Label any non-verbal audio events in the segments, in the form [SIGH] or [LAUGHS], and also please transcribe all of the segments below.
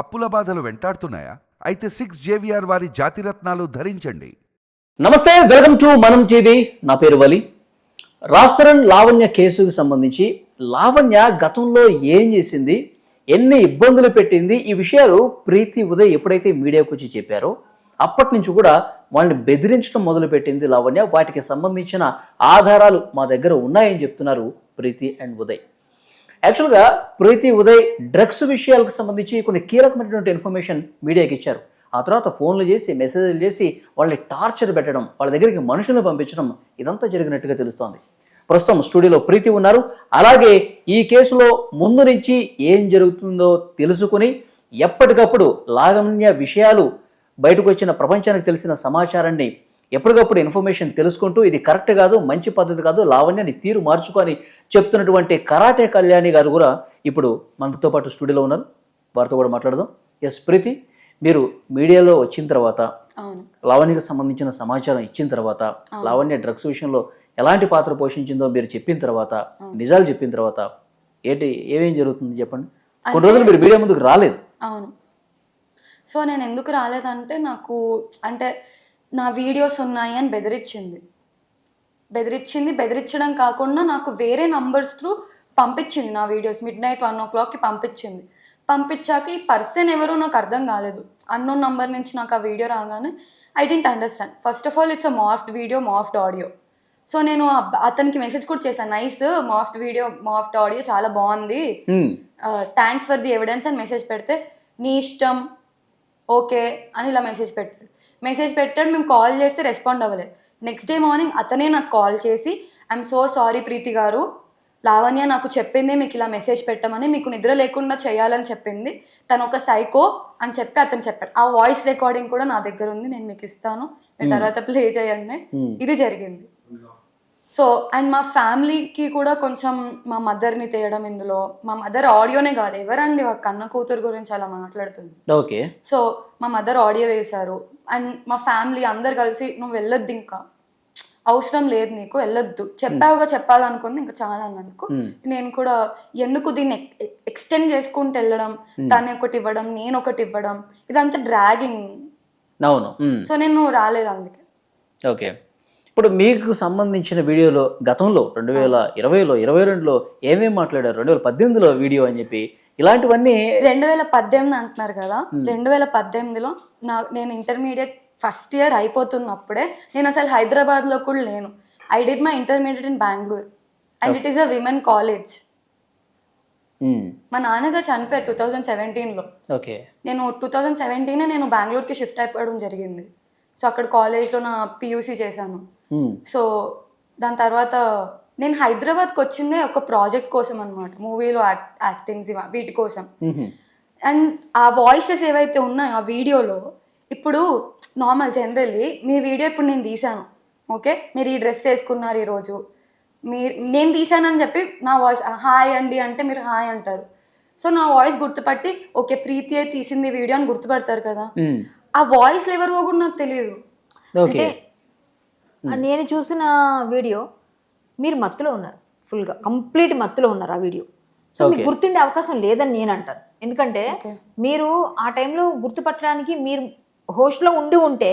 అప్పుల బాధలు వెంటాడుతున్నాయా? అయితే సిక్స్ జేవిఆర్ వారి జాతిరత్నాలు ధరించండి. నమస్తే వెల్కమ్ టు మనం టీవీ. నా పేరు వలి. రాస్తరన్ లావణ్య కేసుకు సంబంధించి లావణ్య గతంలో ఏం చేసింది? ఎన్ని ఇబ్బందులు పెట్టింది? ఈ విషయాలు ప్రీతి ఉదయ్ ఎప్పుడైతే మీడియాకు వచ్చి చెప్పారో అప్పటి నుంచి కూడా వాళ్ళని బెదిరించడం మొదలుపెట్టింది లావణ్య. వాటికి సంబంధించిన ఆధారాలు మా దగ్గర ఉన్నాయని చెప్తున్నారు ప్రీతి అండ్ ఉదయ్. యాక్చువల్గా ప్రీతి ఉదయ్ డ్రగ్స్ విషయాలకు సంబంధించి కొన్ని కీలకమైనటువంటి ఇన్ఫర్మేషన్ మీడియాకి ఇచ్చారు. ఆ తర్వాత ఫోన్లు చేసి మెసేజ్లు చేసి వాళ్ళని టార్చర్ పెట్టడం వాళ్ళ దగ్గరికి మనుషులను పంపించడం ఇదంతా జరిగినట్టుగా తెలుస్తోంది. ప్రస్తుతం స్టూడియోలో ప్రీతి ఉన్నారు. అలాగే ఈ కేసులో ముందు నుంచి ఏం జరుగుతుందో తెలుసుకుని ఎప్పటికప్పుడు లాగమ్య విషయాలు బయటకు వచ్చిన ప్రపంచానికి తెలిసిన సమాచారాన్ని ఎప్పటికప్పుడు ఇన్ఫర్మేషన్ తెలుసుకుంటూ ఇది కరెక్ట్ కాదు మంచి పద్ధతి కాదు లావణ్యాన్ని తీరు మార్చుకొని చెప్తున్నటువంటి కరాటే కళ్యాణి గారు కూడా ఇప్పుడు మనతో పాటు స్టూడియోలో ఉన్నారు. వారితో కూడా మాట్లాడదాం. ఎస్ ప్రీతి మీరు మీడియాలో వచ్చిన తర్వాత లావణ్యకి సంబంధించిన సమాచారం ఇచ్చిన తర్వాత లావణ్య డ్రగ్స్ విషయంలో ఎలాంటి పాత్ర పోషించిందో మీరు చెప్పిన తర్వాత నిజాలు చెప్పిన తర్వాత ఏంటి ఏమేం జరుగుతుంది చెప్పండి? కొన్ని రోజులు మీరు మీడియా ముందుకు రాలేదు. అవును. సో నేను ఎందుకు రాలేదంటే నాకు అంటే నా వీడియోస్ ఉన్నాయి అని బెదిరించింది బెదిరించింది బెదిరించడం కాకుండా నాకు వేరే నంబర్స్ త్రూ పంపించింది నా వీడియోస్. మిడ్ నైట్ వన్ ఓ క్లాక్కి పంపించింది. పంపించాక ఈ పర్సన్ ఎవరో నాకు అర్థం కాలేదు. అన్నోన్ నంబర్ నుంచి నాకు ఆ వీడియో రాగానే I didn't understand first of all it's a morphed video morphed audio so నేను అతనికి మెసేజ్ కూడా చేశాను. Nice morphed video morphed audio చాలా బాగుంది. థ్యాంక్స్ ఫర్ ది ఎవిడెన్స్ అని మెసేజ్ పెడితే నీ ఇష్టం. ఓకే అని ఇలా మెసేజ్ పెట్టాడు. మెసేజ్ పెట్టాడు మేము కాల్ చేస్తే రెస్పాండ్ అవ్వలేదు. నెక్స్ట్ డే మార్నింగ్ అతనే నాకు కాల్ చేసి ఐఎమ్ సో సారీ ప్రీతి గారు. లావణ్య నాకు చెప్పింది మీకు ఇలా మెసేజ్ పెట్టమని మీకు నిద్ర లేకుండా చేయాలని చెప్పింది. తను ఒక సైకో అని చెప్పి అతను చెప్పాడు. ఆ వాయిస్ రికార్డింగ్ కూడా నా దగ్గర ఉంది నేను మీకు ఇస్తాను. మీరు తర్వాత ప్లే చేయండి. ఇది జరిగింది. సో అండ్ మా ఫ్యామిలీకి కూడా కొంచెం మా మదర్ని తేయడం ఇందులో మా మదర్ ఆడియోనే కాదు ఎవరండి ఒక కన్న కూతురు గురించి అలా మాట్లాడుతుంది? ఓకే సో మా మదర్ ఆడియో వేశారు. అండ్ మా ఫ్యామిలీ అందరు కలిసి నువ్వు వెళ్ళొద్దు ఇంకా. అవసరం లేదు నీకు వెళ్ళొద్దు. చెప్పావుగా చెప్పాలనుకుంది ఇంకా చాలా అన్నందుకు. నేను కూడా ఎందుకు దీన్ని ఎక్స్టెండ్ చేసుకుంటూ వెళ్ళడం తను ఒకటి ఇవ్వడం నేను ఒకటి ఇవ్వడం ఇదంతా డ్రాగింగ్. అవును. సో నేను రాలేదు అందుకే. ఓకే. ఇప్పుడు మీకు సంబంధించిన వీడియోలో గతంలో రెండు వేల ఇరవైలో ఇరవై రెండులో ఏమేమి మాట్లాడారు? రెండు వేల పద్దెనిమిదిలో వీడియో అని చెప్పి ఇలాంటివన్నీ రెండు వేల పద్దెనిమిది అంటున్నారు కదా రెండు వేల పద్దెనిమిదిలో నా నేను ఇంటర్మీడియట్ ఫస్ట్ ఇయర్ అయిపోతున్నప్పుడే నేను అసలు హైదరాబాద్లో కూడా లేను. I did my intermediate in Bengaluru and it is a women college. మా నాన్నగారు చనిపోయారు టూ థౌజండ్ సెవెంటీన్లో ఓకే. నేను టూ థౌజండ్ సెవెంటీనే నేను బెంగళూరుకి షిఫ్ట్ అయిపోవడం జరిగింది. సో అక్కడ కాలేజ్లో నా పియూసీ చేశాను. సో దాని తర్వాత నేను హైదరాబాద్కి వచ్చిందే ఒక ప్రాజెక్ట్ కోసం అనమాట మూవీలో యాక్ట్ యాక్టింగ్స్ ఇవ- వీటి కోసం. అండ్ ఆ వాయిసెస్ ఏవైతే ఉన్నాయో ఆ వీడియోలో ఇప్పుడు నార్మల్ జనరల్లీ మీ వీడియో ఇప్పుడు నేను తీశాను. ఓకే? మీరు ఈ డ్రెస్ వేసుకున్నారు ఈరోజు. మీరు నేను తీశానని చెప్పి నా వాయిస్ హాయ్ అండి అంటే మీరు హాయ్ అంటారు. సో నా వాయిస్ గుర్తుపట్టి ఓకే ప్రీతి అయితే తీసింది వీడియో అని గుర్తుపడతారు కదా. ఆ వాయిస్ ఎవరివో కూడా నాకు తెలియదు ఓకే. నేను చూసిన వీడియో మీరు మత్తులో ఉన్నారు ఫుల్గా కంప్లీట్ మత్తులో ఉన్నారు ఆ వీడియో సో మీకు గుర్తుండే అవకాశం లేదని నేను అంటాను. ఎందుకంటే మీరు ఆ టైంలో గుర్తుపట్టడానికి మీరు హోస్ట్లో ఉండి ఉంటే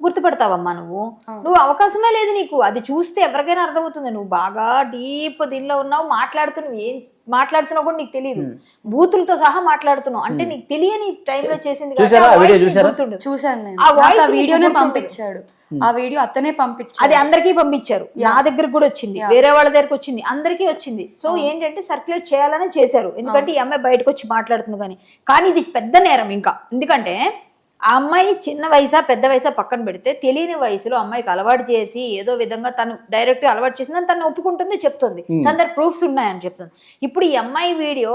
గుర్తుపడతావమ్మా నువ్వు? నువ్వు అవకాశమే లేదు నీకు. అది చూస్తే ఎవరికైనా అర్థమవుతుంది. నువ్వు బాగా డీప్ దీనిలో ఉన్నావు మాట్లాడుతున్నావు ఏం మాట్లాడుతున్నావు కూడా నీకు తెలియదు బూతులతో సహా మాట్లాడుతున్నావు. అంటే నీకు తెలియని టైంలో చేసింది చూసారా? ఆ వీడియోనే. పంపించాడు. ఆ వీడియో అతనే పంపించాడు. అది అందరికీ పంపించారు. నా దగ్గరకు కూడా వచ్చింది. వేరే వాళ్ళ దగ్గరకు వచ్చింది. అందరికీ వచ్చింది. సో ఏంటంటే సర్క్యులేట్ చేయాలని చేశారు. ఎందుకంటే ఈ అమ్మాయి బయటకు వచ్చి మాట్లాడుతుంది కానీ. కానీ ఇది పెద్ద నేరం ఇంకా. ఎందుకంటే ఆ అమ్మాయి చిన్న వయసా పెద్ద వయసా పక్కన పెడితే తెలియని వయసులో అమ్మాయికి అలవాటు చేసి ఏదో విధంగా తను డైరెక్ట్ అలవాటు చేసిందని తను ఒప్పుకుంటుంది చెప్తుంది. తన దగ్గర ప్రూఫ్స్ ఉన్నాయని చెప్తుంది. ఇప్పుడు ఈ అమ్మాయి వీడియో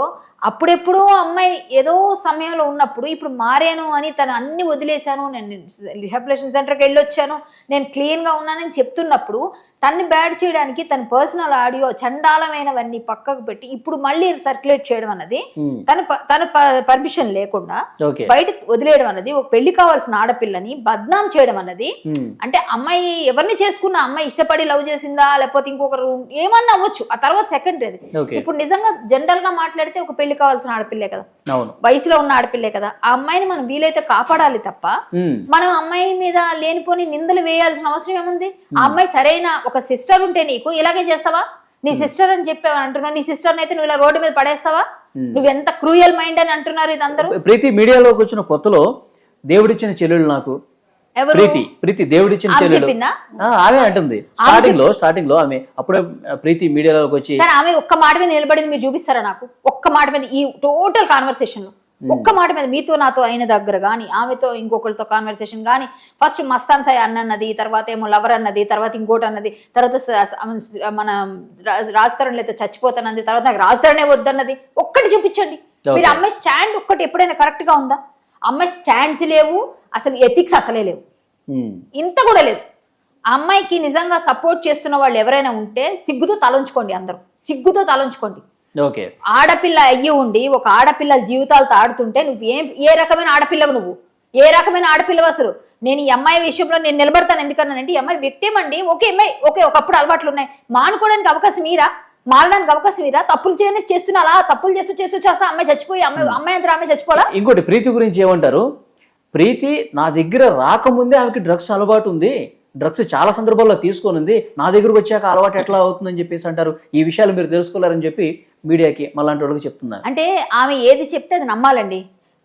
అప్పుడెప్పుడో అమ్మాయి ఏదో సమయంలో ఉన్నప్పుడు ఇప్పుడు మారాను అని తను అన్ని వదిలేశాను నేను రిహాబిలేషన్ సెంటర్కి వెళ్ళొచ్చాను నేను క్లీన్గా ఉన్నానని చెప్తున్నప్పుడు తన్ని బ్యాడ్ చేయడానికి తన పర్సనల్ ఆడియో చండాలమైనవన్నీ పక్కకు పెట్టి ఇప్పుడు మళ్ళీ సర్క్యులేట్ చేయడం అన్నది మ్మ్. తన తన పర్మిషన్ లేకుండా బయట వదిలేయడం అన్నది ఒక పెళ్ళి కావాల్సిన ఆడపిల్లని బద్నాం చేయడం అన్నది ఉమ్. అంటే అమ్మాయి ఎవరిని చేసుకున్న అమ్మాయి ఇష్టపడి లవ్ చేసిందా లేకపోతే ఇంకొకరు ఏమన్నా అవ్వచ్చు. ఆ తర్వాత సెకండరీ అది. ఇప్పుడు నిజంగా జనరల్గా మాట్లాడితే ఒక పెళ్ళి కావాల్సిన ఆడపిల్లే కదా. వయసులో ఉన్న ఆడపిల్లే కదా. ఆ అమ్మాయిని మనం వీలైతే కాపాడాలి తప్ప ఉమ్. మనం అమ్మాయి మీద లేనిపోని నిందలు వేయాల్సిన అవసరం ఏముంది? ఆ అమ్మాయి సరైన ఒక సిస్టర్ ఉంటే నీకు ఇలాగే చేస్తావా? నీ సిస్టర్ అని చెప్పావు అంటున్నావు. నీ సిస్టర్ అయితే నువ్వు ఇలా రోడ్డు మీద పడేస్తావా? నువ్వు ఎంత క్రూయల్ మైండ్ అని అంటున్నారు ఇది అందరూ ప్రీతి మీడియాలోకి వచ్చిన కొత్తలో దేవుడిచ్చిన చెల్లెలు నాకు. ఎవరు? ప్రీతి ప్రీతి దేవుడిచ్చిన చెల్లెలు ఆమె అంటుంది. స్టార్టింగ్లో స్టార్టింగ్లో ఆమె అప్పుడే ప్రీతి మీడియాలోకి వచ్చి ఆమె ఒక్క మాట మీద నిలబడింది మీరు చూపిస్తారా నాకు? ఒక్క మాట మీద ఈ టోటల్ కాన్వర్సేషన్లో. ఒక్క మాట మీద మీతో నాతో అయిన దగ్గర కానీ ఆమెతో ఇంకొకరితో కాన్వర్సేషన్ కానీ ఫస్ట్ మస్తాన్ సాయి అన్న అన్నది తర్వాత ఏమో లవర్ అన్నది తర్వాత ఇంకోటి అన్నది తర్వాత మన రాజతరణ్ అయితే చచ్చిపోతానన్నది తర్వాత నాకు రాజతరణే వద్దన్నది ఒక్కటి చూపించండి. మీరు అమ్మాయి స్టాండ్ ఒక్కటి ఎప్పుడైనా కరెక్ట్గా ఉందా? అమ్మాయి స్టాండ్స్ లేవు అసలు ఎథిక్స్ అసలే లేవు. ఇంత కూడా లేదు అమ్మాయికి నిజంగా సపోర్ట్ చేస్తున్న వాళ్ళు ఎవరైనా ఉంటే సిగ్గుతో తలంచుకోండి అందరూ. సిగ్గుతో తలంచుకోండి. ఓకే. ఆడపిల్ల అయ్యి ఉండి ఒక ఆడపిల్ల జీవితాలతో ఆడుతుంటే నువ్వు ఏ ఏ రకమైన ఆడపిల్లవు నువ్వు? ఏ రకమైన ఆడపిల్లవు అసలు? నేను ఈ అమ్మాయి విషయంలో నేను నిలబడతాను ఎందుకన్నానంటే ఈ అమ్మాయి వ్యక్తి అండి ఓకే అమ్మాయి ఓకే ఒకప్పుడు అలవాట్లు ఉన్నాయి. మానుకోవడానికి అవకాశం మీరా మారడానికి అవకాశం మీరా తప్పులు చేయని చేస్తున్నా అలా తప్పులు చేస్తూ చేస్తూ చేస్తా అమ్మాయి చచ్చిపోయి అమ్మాయి అమ్మాయి అంతా అమ్మాయి చచ్చిపోలా ఇంకోటి ప్రీతి గురించి ఏమంటారు? ప్రీతి నా దగ్గర రాకముందే ఆమెకి డ్రగ్స్ అలవాటు ఉంది. డ్రగ్స్ చాలా సందర్భాల్లో తీసుకొని ఉంది. నా దగ్గరకు వచ్చాక అలవాటు ఎట్లా అవుతుందని చెప్పేసి అంటారు. ఈ విషయాలు మీరు తెలుసుకోలేరని చెప్పి మీడియాకి మళ్ళాంటి వాళ్ళకి చెప్తున్నారు. అంటే ఆమె ఏది చెప్తే అది నమ్మాలండి.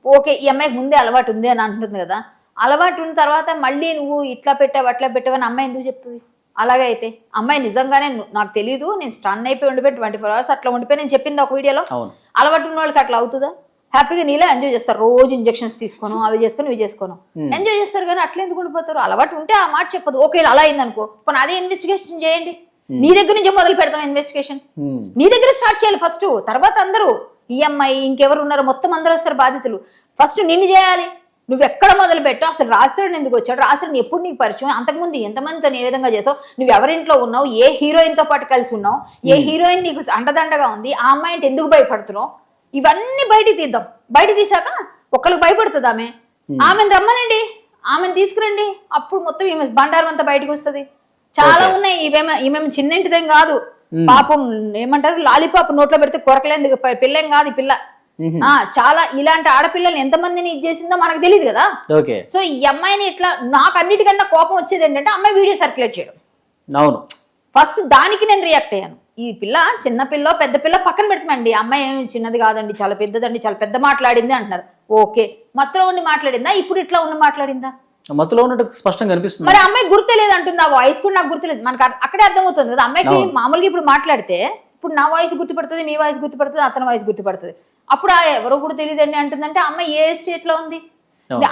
ఓకే ఈ అమ్మాయికి ముందే అలవాటు ఉంది అని అంటుంది కదా. అలవాటు ఉన్న తర్వాత మళ్ళీ నువ్వు ఇట్లా పెట్టావు అట్లా పెట్టావు అని అమ్మాయి ఎందుకు చెప్తుంది? అలాగే అయితే అమ్మాయి నిజంగానే నాకు తెలియదు నేను స్టన్ అయిపోయి ఉండిపోయి ట్వంటీ ఫోర్ అవర్స్ అట్లా ఉండిపోయి నేను చెప్పింది ఒక వీడియోలో. అలవాటు ఉన్న వాళ్ళకి అట్లా అవుతుందా? హ్యాపీగా నీలా ఎంజాయ్ చేస్తారు. రోజు ఇంజెక్షన్స్ తీసుకోను అవి చేసుకొని ఇవి చేసుకోను. ఎంజాయ్ చేస్తారు కానీ అట్లా ఎందుకు ఉండిపోతారు? అలవాటు ఉంటే ఆ మాట చెప్పదు. ఓకే అలా అయింది అనుకో పోనీ అదే ఇన్వెస్టిగేషన్ చేయండి. నీ దగ్గర నుంచే మొదలు పెడతాం ఇన్వెస్టిగేషన్. నీ దగ్గర స్టార్ట్ చేయాలి ఫస్ట్ తర్వాత అందరూ ఈఎంఐ ఇంకెవరు ఉన్నారు మొత్తం అందరూ వస్తారు బాధితులు. ఫస్ట్ నిన్ను చేయాలి. నువ్వు ఎక్కడ మొదలు పెట్టు అసలు రాష్ట్రుడు ఎందుకు వచ్చాడు? రాష్ట్రుడిని ఎప్పుడు నీకు పరిచయం? అంతకుముందు ఎంతమందితో నీ ఏ విధంగా చేసావు? నువ్వు ఎవరింట్లో ఉన్నావు? ఏ హీరోయిన్తో పాటు కలిసి ఉన్నావు? ఏ హీరోయిన్ నీకు అండదండగా ఉంది? ఆ అమ్మాయి అంటే ఎందుకు భయపడుతున్నావు? ఇవన్నీ బయటికి తీద్దాం. బయట తీసాక ఒకళ్ళకి భయపడుతుంది ఆమె. ఆమెను రమ్మనండి. ఆమెను తీసుకురండి. అప్పుడు మొత్తం ఈమె బండారం అంతా బయటకు వస్తుంది. చాలా ఉన్నాయి. ఈమె ఈమె చిన్నింటిదేం కాదు. పాపం ఏమంటారు? లాలీపాప్ నోట్లో పెడితే కొరకలేంది పిల్లేం కాదు ఈ పిల్ల. ఆ చాలా ఇలాంటి ఆడపిల్లల్ని ఎంతమందిని ఇది చేసిందో మనకు తెలియదు కదా. సో ఈ అమ్మాయిని ఇట్లా నాకు అన్నిటికన్నా కోపం వచ్చేది ఏంటంటే అమ్మాయి వీడియో సర్క్యులేట్ చేయడం. అవును. ఫస్ట్ దానికి నేను రియాక్ట్ అయ్యాను. ఈ పిల్ల చిన్న పిల్ల పెద్ద పిల్ల పక్కన పెట్టమండి అమ్మాయి ఏమి చిన్నది కాదండి చాలా పెద్దదండి చాలా పెద్ద మాట్లాడింది అంటున్నారు. ఓకే. మత్తులో ఉండి మాట్లాడిందా? ఇప్పుడు ఇట్లా ఉండి మాట్లాడిందా? మత్తులో ఉన్నట్టు స్పష్టంగా కనిపిస్తుంది మరి అమ్మాయి గుర్తులేదు అంటుంది ఆ వాయిస్ కూడా నాకు గుర్తులేదు. మనకు అక్కడే అర్థమవుతుంది కదా. అమ్మాయికి. మామూలుగా ఇప్పుడు మాట్లాడితే ఇప్పుడు నా వాయిస్ గుర్తుపడుతుంది మీ వాయిస్ గుర్తుపడుతుంది అతని వాయిస్ గుర్తుపడుతుంది. అప్పుడు ఆ ఎవరో కూడా తెలియదండి అంటుందంటే అమ్మాయి ఏ స్టేట్లో ఉంది.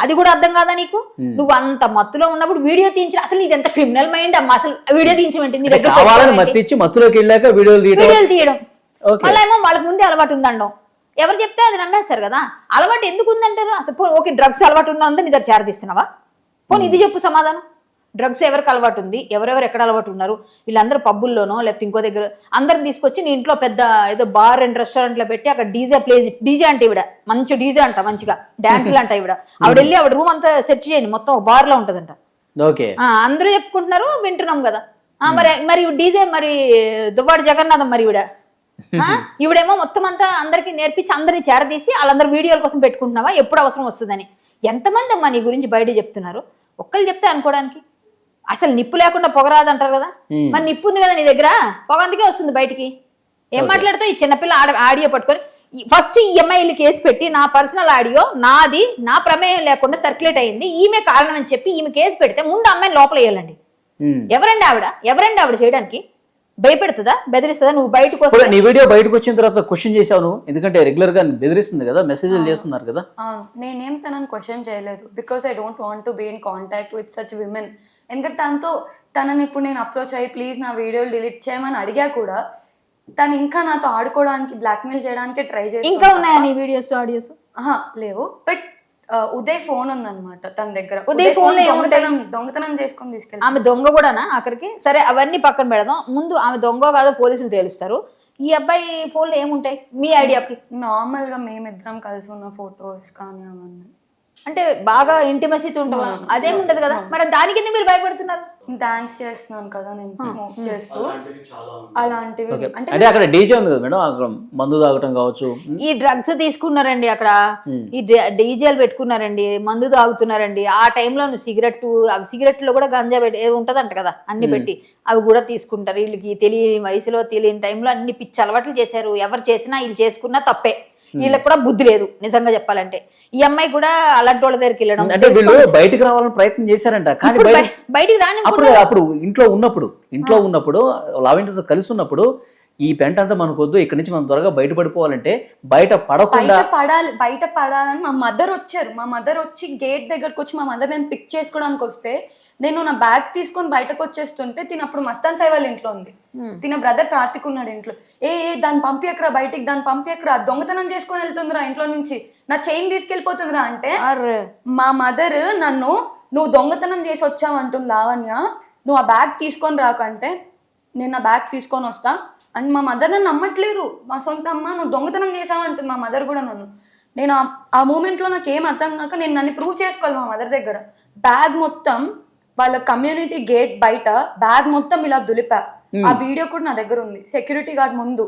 అది కూడా అర్థం కాదా నీకు? నువ్వు అంత మత్తులో ఉన్నప్పుడు వీడియో తీయించి అసలు ఇది ఎంత క్రిమినల్ మైండ్ అమ్మా? అసలు వీడియో తీయించమంటే నీ దగ్గర కావాలని పెట్టుకోవడం మత్తి ఏంటి? ఇచ్చి మత్తులోకి వెళ్ళాక వీడియోలు వీడియోలు తీయడం. మళ్ళీ ఏమో వాళ్ళకి ముందే అలవాటు ఉందండం. ఎవరు చెప్తే అది నమ్మేస్తారు కదా. అలవాటు ఎందుకు ఉందంటారు? అసలు ఓకే డ్రగ్స్ అలవాటు ఉన్నంతా నీ దగ్గర చేరదీస్తున్నావా పోనీ ఇది చెప్పు సమాధానం. డ్రగ్స్ ఎవరికి అలవాటు ఉంది? ఎవరెవరు ఎక్కడ అలవాటు ఉన్నారు? వీళ్ళందరూ పబ్బుల్లోనో లేకపోతే ఇంకో దగ్గర అందరిని తీసుకొచ్చి నీ ఇంట్లో పెద్ద ఏదో బార్ అండ్ రెస్టారెంట్లో పెట్టి అక్కడ డీజే ప్లేస్ డీజే అంటే ఇవిడ మంచి డీజే అంట మంచిగా. డాన్సులు అంట ఇవిడ [LAUGHS] ఆవిడ వెళ్ళి ఆవిడ రూమ్ అంతా సెర్చ్ చేయండి. మొత్తం ఒక బార్లో ఉంటదంట. ఓకే. అందరూ చెప్పుకుంటున్నారు వింటున్నాం కదా. ఆ, మరి మరి డీజే మరి దువ్వాడు జగన్నాథం మరి ఈవిడ? ఆ, [LAUGHS] ఈవిడేమో మొత్తం అంతా అందరికి నేర్పించి అందరిని చేరదీసి వాళ్ళందరూ వీడియోల కోసం పెట్టుకుంటున్నావా? ఎప్పుడు అవసరం వస్తుందని. ఎంతమంది అమ్మా నీ గురించి బయట చెప్తున్నారు? ఒక్కళ్ళు చెప్తే అనుకోవడానికి. అసలు నిప్పు లేకుండా పొగరాదు అంటారు కదా. మరి నిప్పు ఉంది కదా నీ దగ్గర? పొగ అందుకే వస్తుంది బయటికి. ఏం మాట్లాడుతావు? ఈ చిన్నపిల్ల ఆడ ఆడియో పట్టుకొని ఫస్ట్ ఈ అమ్మాయిలు కేసు పెట్టి నా పర్సనల్ ఆడియో నాది నా ప్రమేయం లేకుండా సర్క్యులేట్ అయింది. ఈమె కారణం అని చెప్పి ఈమె కేసు పెడితే ముందు అమ్మాయిని లోపల వేయాలండి. ఎవరండి ఆవిడ? ఎవరండి ఆవిడ చేయడానికి? భయపెడుతుందా? బెదిరిస్తుందా? నువ్వు బయటకు వస్తే నీ వీడియో బయటకు వచ్చిన తర్వాత క్వశ్చన్ చేసావు నువ్వు? ఎందుకంటే రెగ్యులర్గా బెదిరిస్తుంది కదా మెసేజ్లు చేస్తున్నారు కదా. అవును. నేనేం తనని క్వశ్చన్ చేయలేదు. Because I don't want to be in contact with such women ఎందుకంటే తనతో తనని ఇప్పుడు నేను అప్రోచ్ అయ్యి ప్లీజ్ నా వీడియోలు డిలీట్ చేయమని అడిగా కూడా తను ఇంకా నాతో ఆడుకోవడానికి బ్లాక్మెయిల్ చేయడానికి ట్రై చేసి ఇంకా ఉన్నాయా నీ వీడియోస్ ఆడియోస్ లేవు. బట్ ఉదయ్ ఫోన్ ఉందన్నమాట తన దగ్గర. ఉదయ్లో ఏముంటాయి? దొంగతనం దొంగతనం చేసుకొని తీసుకెళ్ళి ఆమె దొంగ కూడానా ఆఖరికి? సరే అవన్నీ పక్కన పెడదాం. ముందు ఆమె దొంగ కాదో పోలీసులు తేలుస్తారు. ఈ అబ్బాయి ఫోన్లో ఏముంటాయి? మీ ఐడియాకి. నార్మల్గా మేమిద్దరం కలిసి ఉన్న ఫొటోస్ కానీ అవన్నీ. అంటే బాగా ఇంటిమసీతో ఉంటావా అదేం ఉండదు కదా? మరి దాని కింద మీరు భయపడుతున్నారు? డాన్స్ చేస్తున్నాను కదా నేను స్మోక్ చేస్తూ. అలాంటివి అంటే అంటే అక్కడ డీజే ఉంది కదా మేడం? అక్కడ మందు తాగటం కావచ్చు. ఈ డ్రగ్స్ తీసుకున్నారండి అక్కడ. ఈ డీజేలు పెట్టుకున్నారండి మందు తాగుతున్నారండి. ఆ టైంలో సిగరెట్ అవి సిగరెట్లో కూడా గంజా పెట్టి ఉంటదంట కదా అన్ని పెట్టి. అవి కూడా తీసుకుంటారు. వీళ్ళకి తెలియని వయసులో తెలియని టైంలో అన్ని పిచ్చి అలవాట్లు చేశారు. ఎవరు చేసినా వీళ్ళు చేసుకున్నా తప్పే. వీళ్ళకి కూడా బుద్ధి లేదు నిజంగా చెప్పాలంటే. ఈ అమ్మాయి కూడా అలాంటి వాళ్ళ దగ్గరికి వెళ్ళడం. అంటే వీళ్ళు బయటకు రావాలని ప్రయత్నం చేశారంట. కానీ బయటికి రాని అప్పుడు అప్పుడు ఇంట్లో ఉన్నప్పుడు ఇంట్లో ఉన్నప్పుడు లావెంటర్తో కలిసి ఉన్నప్పుడు ఈ పెంట అంతా మనకొద్దు ఇక్కడి నుంచి మనం త్వరగా బయట పడకుండా బయట పడాలి బయట పడాలని మా మదర్ వచ్చారు. మా మదర్ వచ్చి గేట్ దగ్గరకు వచ్చి మా మదర్ నేను పిక్ చేసుకోవడానికి వస్తే నేను నా బ్యాగ్ తీసుకొని బయటకు వచ్చేస్తుంటే తిన అప్పుడు మస్తాన్ సాయి వాళ్ళ ఇంట్లో ఉంది. తిన బ్రదర్ కార్తిక్ ఉన్నాడు ఇంట్లో. ఏ ఏ దాన్ని పంపియకరా బయటికి దాన్ని పంపియకరా దొంగతనం చేసుకొని వెళ్తుందిరా ఇంట్లో నుంచి. నా చైన్ తీసుకెళ్ళిపోతుందిరా అంటే. మా మదర్ నన్ను నువ్వు దొంగతనం చేసి వచ్చావు అంటుంది లావణ్య. నువ్వు ఆ బ్యాగ్ తీసుకొని రాకంటే నేను నా బ్యాగ్ తీసుకొని వస్తా. అండ్ మా మదర్ నన్ను నమ్మట్లేదు. మా సొంత అమ్మ నువ్వు దొంగతనం చేసావు అంటుంది మా మదర్ కూడా నన్ను. నేను ఆ- ఆ మూమెంట్లో నాకు ఏం అర్థం కాక నేను నన్ను ప్రూవ్ చేసుకోవాలి మా మదర్ దగ్గర. బ్యాగ్ మొత్తం వాళ్ళ కమ్యూనిటీ గేట్ బయట బ్యాగ్ మొత్తం ఇలా దులిపా. ఆ వీడియో కూడా నా దగ్గర ఉంది. సెక్యూరిటీ గార్డ్ ముందు.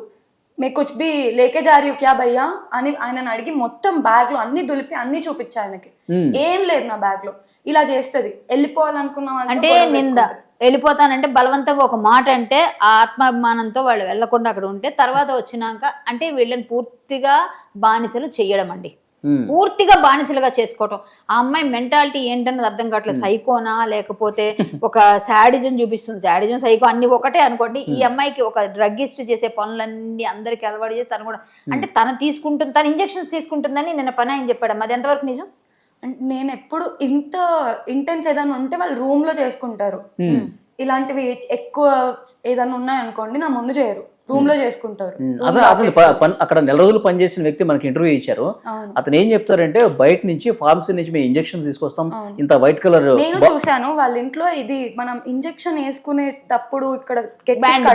మే కుచ్ బి లేకే జారీ క్యా భయ్యా? అని ఆయనను అడిగి మొత్తం బ్యాగ్లో అన్ని దులిపి అన్ని చూపించా ఆయనకి. ఏం లేదు నా బ్యాగ్లో. ఇలా చేస్తది. వెళ్ళిపోవాలనుకున్న అంటే నింద. వెళ్ళిపోతానంటే బలవంతంగా ఒక మాట అంటే ఆ ఆత్మాభిమానంతో వాళ్ళు వెళ్ళకుండా అక్కడ ఉంటే తర్వాత వచ్చినాక అంటే వీళ్ళని పూర్తిగా బానిసలు చేయడం అండి. పూర్తిగా బానిసలుగా చేసుకోవటం. ఆ అమ్మాయి మెంటాలిటీ ఏంటన్నది అర్థం కావట్లేదు. సైకోనా లేకపోతే [LAUGHS] ఒక శాడిజం చూపిస్తుంది. శాడిజం సైకో అన్ని ఒకటే అనుకోండి. ఈ అమ్మాయికి ఒక డ్రగ్గిస్ట్ చేసే పనులన్నీ అందరికి అలవాటు చేసి తను కూడా అంటే తను తీసుకుంటుంది తను ఇంజెక్షన్స్ తీసుకుంటుందని నిన్న పని ఆయన చెప్పాడు. అది ఎంతవరకు నిజం? అంటే నేను ఎప్పుడు ఇంత ఇంటెన్స్ ఏదైనా ఉంటే వాళ్ళు రూమ్లో చేసుకుంటారు ఇలాంటివి ఎక్కువ ఏదైనా ఉన్నాయనుకోండి నా ముందు చేయరు. రూమ్లో చేసుకుంటారు. అదే అతను అక్కడ నెల రోజులు పనిచేసిన వ్యక్తి మనకి ఇంటర్వ్యూ ఇచ్చారు. అతను ఏం చెప్తారంటే బయట నుంచి ఫార్మసీ నుంచి మేము ఇంజెక్షన్ తీసుకొస్తాం. ఇంత వైట్ కలర్ నేను చూశాను వాళ్ళ ఇంట్లో ఇది మనం ఇంజెక్షన్ వేసుకునేటప్పుడు ఇక్కడ బ్యాండ్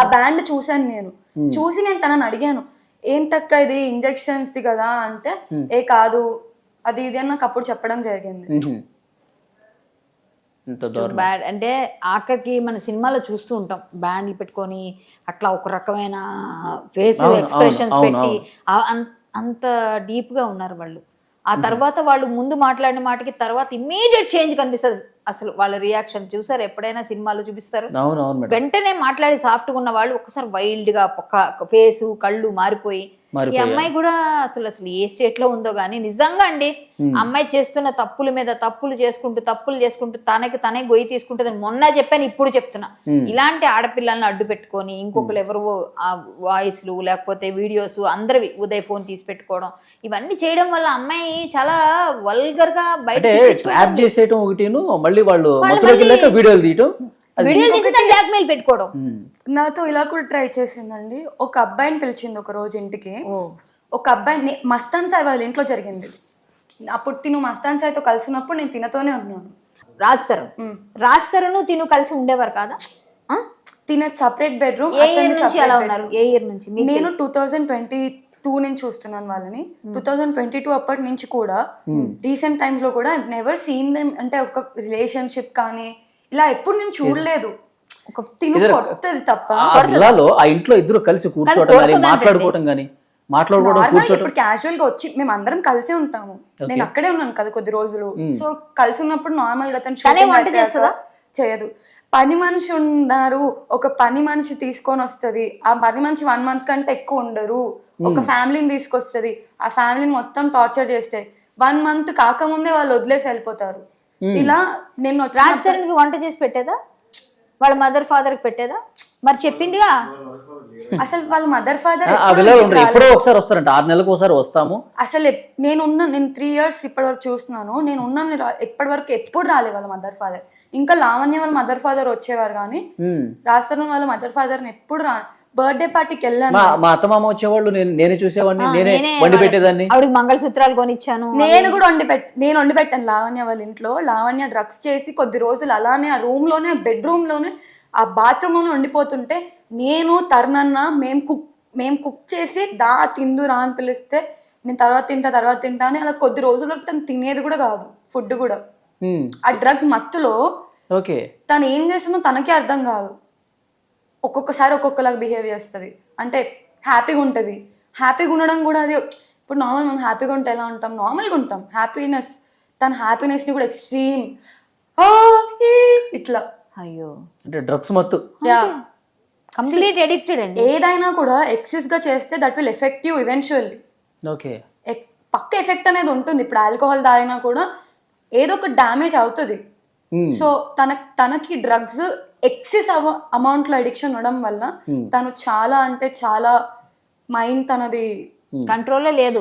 ఆ బ్యాండ్ చూశాను నేను. చూసి నేను తనని అడిగాను ఏంటక్క ఇది ఇంజెక్షన్స్ కదా? అంటే ఏ కాదు అది ఇది అని నాకు అప్పుడు చెప్పడం జరిగింది. బ్యాడ్ అంటే ఆఖరికి మన సినిమాలో చూస్తూ ఉంటాం. బ్యాండ్లు పెట్టుకొని అట్లా ఒక రకమైన ఫేస్ ఎక్స్ప్రెషన్స్ పెట్టి అంత డీప్గా ఉన్నారు వాళ్ళు. ఆ తర్వాత వాళ్ళు ముందు మాట్లాడిన మాటకి తర్వాత ఇమ్మీడియట్ చేంజ్ కనిపిస్తుంది. అసలు వాళ్ళ రియాక్షన్ చూసారు? ఎప్పుడైనా సినిమాలో చూపిస్తారు? వెంటనే మాట్లాడి సాఫ్ట్గా ఉన్న వాళ్ళు ఒకసారి వైల్డ్గా ఫేస్ కళ్ళు మారిపోయి ఈ. అమ్మాయి కూడా అసలు అసలు ఏ స్టేట్లో ఉందో గానీ నిజంగా అండి అమ్మాయి చేస్తున్న తప్పుల మీద తప్పులు చేసుకుంటూ తప్పులు చేసుకుంటూ తనకి తనే గొయ్యి తీసుకుంటుంది మొన్న చెప్పాను ఇప్పుడు చెప్తున్నా. ఇలాంటి ఆడపిల్లల్ని అడ్డు పెట్టుకొని ఇంకొకరు ఎవరు ఆ వాయిస్లు లేకపోతే వీడియోస్ అందరివి ఉదయ్ ఫోన్ తీసి పెట్టుకోవడం ఇవన్నీ చేయడం వల్ల అమ్మాయి చాలా వల్గర్గా బయట ట్రాప్ ఒకటిను మళ్ళీ వాళ్ళు మత్తులోకి వెళ్ళాక వీడియోలు తీయటం. అది- వీడియోలు తీసి బ్లాక్ మెయిల్ పెట్టుకోవడం. నాతో ఇలా కూడా ట్రై చేసిందండి. ఒక అబ్బాయిని పిలిచింది ఒక రోజు ఇంటికి. ఒక అబ్బాయిని మస్తాన్ సాయి వాళ్ళ ఇంట్లో జరిగింది. అప్పుడు తిను మస్తాన్ సాయితో కలిసినప్పుడు నేను తినతోనే ఉన్నాను. రాజ్ తరుణ్. రాజ్ తరుణ్ తిను కలిసి ఉండేవారు కాదా? ఆ? తిన సపరేట్ బెడ్రూమ్ ఏ ఇయర్ నుంచి అలా ఉన్నారు? ఏ ఇయర్ నుంచి? నేను టూ థౌజండ్ ట్వంటీ టూ నుంచి చూస్తున్నాను వాళ్ళని. టూ థౌజండ్ ట్వంటీ టూ అప్పటి నుంచి కూడా రీసెంట్ టైమ్స్లో కూడా నెవర్ సీన్ దెమ్ అంటే ఒక రిలేషన్షిప్ కానీ ఇలా ఎప్పుడు నేను చూడలేదు. ఒక తిను కొత్తది తప్ప. ఆ ఇంట్లో ఇద్దరు కలిసి కూర్చోవటం కానీ మాట్లాడుకోవటం కానీ మాట్లాడుకోవడం ఇప్పుడు క్యాజువల్గా వచ్చి మేము అందరం కలిసే ఉంటాము. నేను అక్కడే ఉన్నాను కదా కొద్ది రోజులు. సో కలిసి ఉన్నప్పుడు నార్మల్గా తను? చేయదు. పని మనిషి ఉన్నారు ఒక పని మనిషి తీసుకొని వస్తది ఆ పని మనిషి వన్ మంత్ కంటే ఎక్కువ ఉండరు ఒక ఫ్యామిలీని తీసుకొస్తది ఆ ఫ్యామిలీని మొత్తం టార్చర్ చేస్తే వన్ మంత్ కాకముందే వాళ్ళు వదిలేసి వెళ్ళిపోతారు. ఇలా నేను రాజ్ వంట చేసి పెట్టేదా? వాళ్ళ మదర్ ఫాదర్కి పెట్టేదా? మరి చెప్పిందిగా? అసలు వాళ్ళ మదర్ ఫాదర్ ఎప్పుడో ఒకసారి వస్తారంట. ఆరు నెలలకు ఒకసారి వస్తాము. అసలు నేను ఉన్న నేను త్రీ ఇయర్స్ ఇప్పటి వరకు చూస్తున్నాను నేను ఉన్నాను ఇప్పటి వరకు ఎప్పుడు రాలే వాళ్ళ మదర్ ఫాదర్. ఇంకా లావణ్య వాళ్ళ మదర్ ఫాదర్ వచ్చేవారు కానీ. రాస్తారు వాళ్ళ మదర్ ఫాదర్ ఎప్పుడు రా బర్త్డే పార్టీకి వెళ్ళాను. మా మా అత్తమామ వచ్చేవాళ్ళు నేను నేనే చూసేవాడిని నేనే నేనే వండి పెట్టేదాన్ని. ఆవిడకి మంగళసూత్రాలు కొనిచ్చాను. నేను కూడా వండి పెట్ నేను వండి పెట్టాను లావణ్య వాళ్ళ ఇంట్లో. లావణ్య డ్రగ్స్ చేసి కొద్ది రోజులు అలానే ఆ రూమ్లోనే బెడ్రూమ్లోనే ఆ బాత్రూమ్లోనే వండిపోతుంటే నేను తరుణన్న మేం కుక్ మేము కుక్ చేసి దా తిందురా అని పిలిస్తే నేను తర్వాత తింటా తర్వాత తింటా అని అలా కొద్ది రోజులకు తను తినేది కూడా కాదు ఫుడ్ కూడా. ఆ డ్రగ్స్ మత్తులో ఓకే. తను ఏం చేస్తుందో తనకే అర్థం కాదు. ఒక్కొక్కసారి ఒక్కొక్కలాగా బిహేవ్ చేస్తుంది. అంటే హ్యాపీగా ఉంటుంది. హ్యాపీగా ఉండడం కూడా అది ఇప్పుడు నార్మల్ మనం హ్యాపీగా ఉంటే ఎలా ఉంటాం? నార్మల్గా ఉంటాం. హ్యాపీనెస్ తన హ్యాపీనెస్ని కూడా ఎక్స్ట్రీమ్ ఇట్లా. అయ్యో. అంటే డ్రగ్స్ మత్తు. యా. కంప్లీట్ ఎడిక్టెడ్ అండి. ఏదైనా కూడా ఎక్సెస్గా చేస్తే that will effective eventually okay పక్క ఎఫెక్ట్ అనేది ఉంటుంది. ఇప్పుడు ఆల్కహాల్ తాగినా కూడా ఏదో ఒక డ్యామేజ్ అవుతుంది. సో తన తనకి డ్రగ్స్ ఎక్సెస్ అమౌంట్లో అడిక్షన్ ఉండడం వల్ల తను చాలా అంటే చాలా మైండ్ తనది కంట్రోల్లో లేదు.